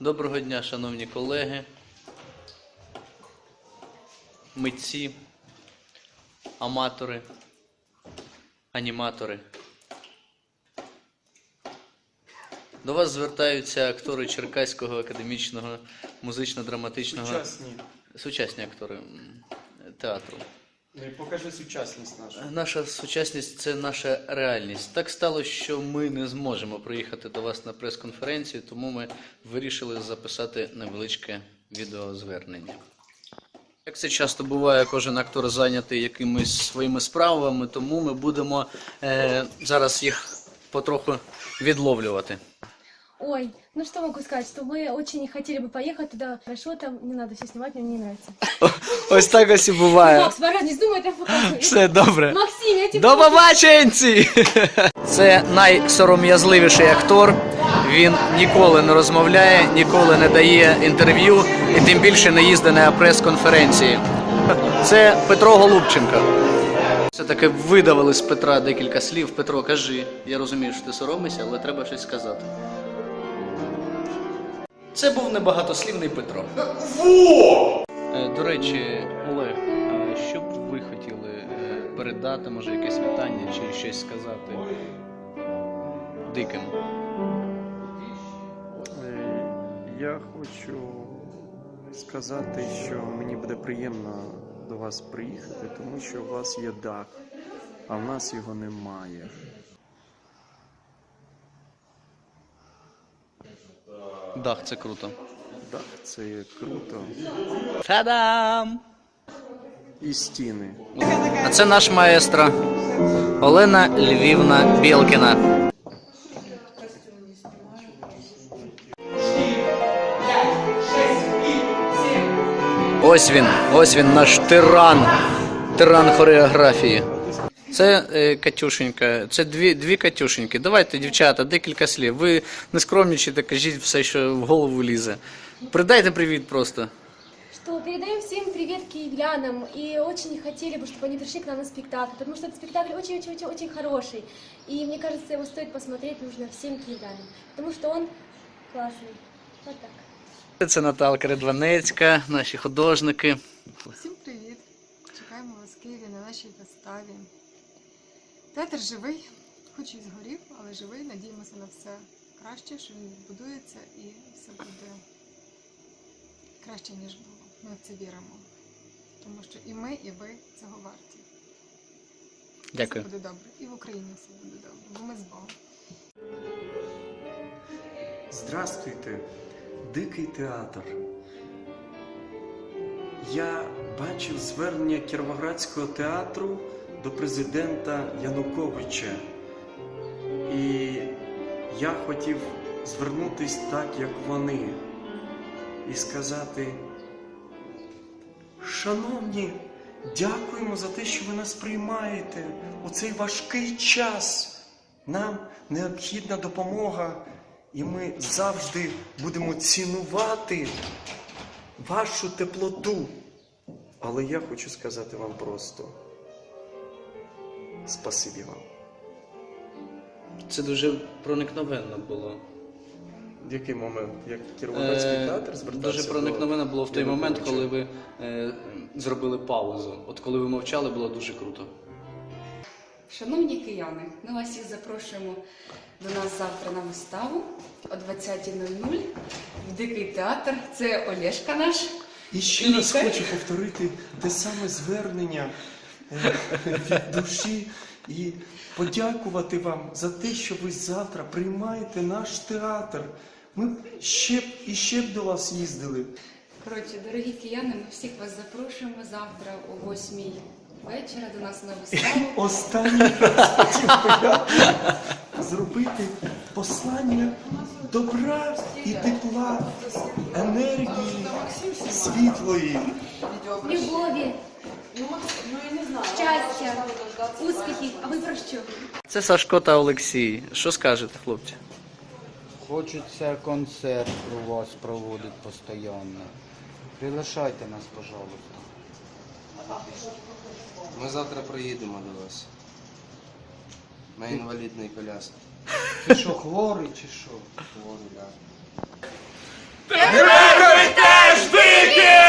Доброго дня, шановні колеги, митці, аматори, аніматори. До вас звертаються актори Черкаського академічного музично-драматичного Сучасні. сучасні актори театру. Ну і покажи сучасність нашу. Наша сучасність це наша реальність. Так сталося, що ми не зможемо приїхати до вас на прес-конференцію, тому ми вирішили записати невеличке відеозвернення. Як це часто буває, кожен актор зайнятий якимись своїми справами, тому ми будемо е, зараз їх потроху відловлювати. Ой, ну что могу сказать, что мы очень хотели бы поехать туда. Хорошо, там не надо все снимать, мне не нравится. Ось так ось і буває. Макс, Марат, не вздумай это показывать. Все добре. Максим, я тебе... До побаченці! Це найсором'язливіший актор. Він ніколи не розмовляє, ніколи не дає інтерв'ю і тим більше не їздить на прес-конференції. Це Петро Голубченко. Все-таки видавили з Петра декілька слів. Петро, кажи, я розумію, що ти соромишся, але треба щось сказати. Це був небагатослівний Петро. Е, До речі, Олег, а що б ви хотіли е, передати, може, якесь вітання чи щось сказати диким? Е, Я хочу сказати, що мені буде приємно до вас приїхати, тому що у вас є дах, а в нас його немає. Дах, це круто. Дах це є круто. Та-дам! І стіни. А це наш маестро Олена Львівна Білкіна. Ось він, ось він, наш тиран, тиран хореографії. Це е, Катюшенька, це дві, дві Катюшеньки. Давайте, дівчата, декілька слів. Ви не скромнічайте, кажіть все, що в голову лізе. Придайте привіт просто. Что, передаем всем привет киевлянам и очень хотели бы, чтобы они пришли к нам на спектакль, потому что этот спектакль очень-очень-очень хороший. И мне кажется, его стоит посмотреть нужно всем киевлянам, потому что он классный. Вот так. Це Наталка Редванецька, наші художники. Всім привіт! Чекаємо вас в Києві на нашій виставі. Театр живий, хоч і згорів, але живий. Надіємося на все краще, що він відбудується і все буде краще, ніж було. Ми в це віримо. Тому що і ми, і ви цього варті. Дякую. Все буде добре. І в Україні все буде добре, бо ми з Богом. Здравствуйте, дикий театр. Я бачив звернення Кіровоградського театру до президента Януковича. І я хотів звернутися так, як вони, і сказати: Шановні, дякуємо за те, що ви нас приймаєте у цей важкий час. Нам необхідна допомога, і ми завжди будемо цінувати вашу теплоту. Але я хочу сказати вам просто спасибі вам. Це дуже проникновенно було. В який момент? Як Кіровоградський Е, театр звертався Дуже проникновенно було в той момент, коли ви е, зробили паузу. От коли ви мовчали, було дуже круто. Шановні кияни, ми вас всіх запрошуємо до нас завтра на виставу о 20.00 в Дикий театр. Це Олешка наш. І ще раз хочу повторити те саме звернення від душі і подякувати вам за те, що ви завтра приймаєте наш театр. Ми ще б і ще б до вас їздили. Коротше, дорогі кияни, ми всіх вас запрошуємо завтра о 8 вечора до нас на виставу. Останній раз хотів зробити послання добра і тепла, енергії світлої. Ну, ну не знаю. Щастя, успіхів. А ви про що? Це Сашко та Олексій. Що скажете, хлопці? Хочеться концерт у вас проводити постійно. Прилишайте нас, пожалуйста. Ми завтра приїдемо до вас. На інвалідний коляс. Ти що, хворий чи що? Хворий, так. Да. Герой теж!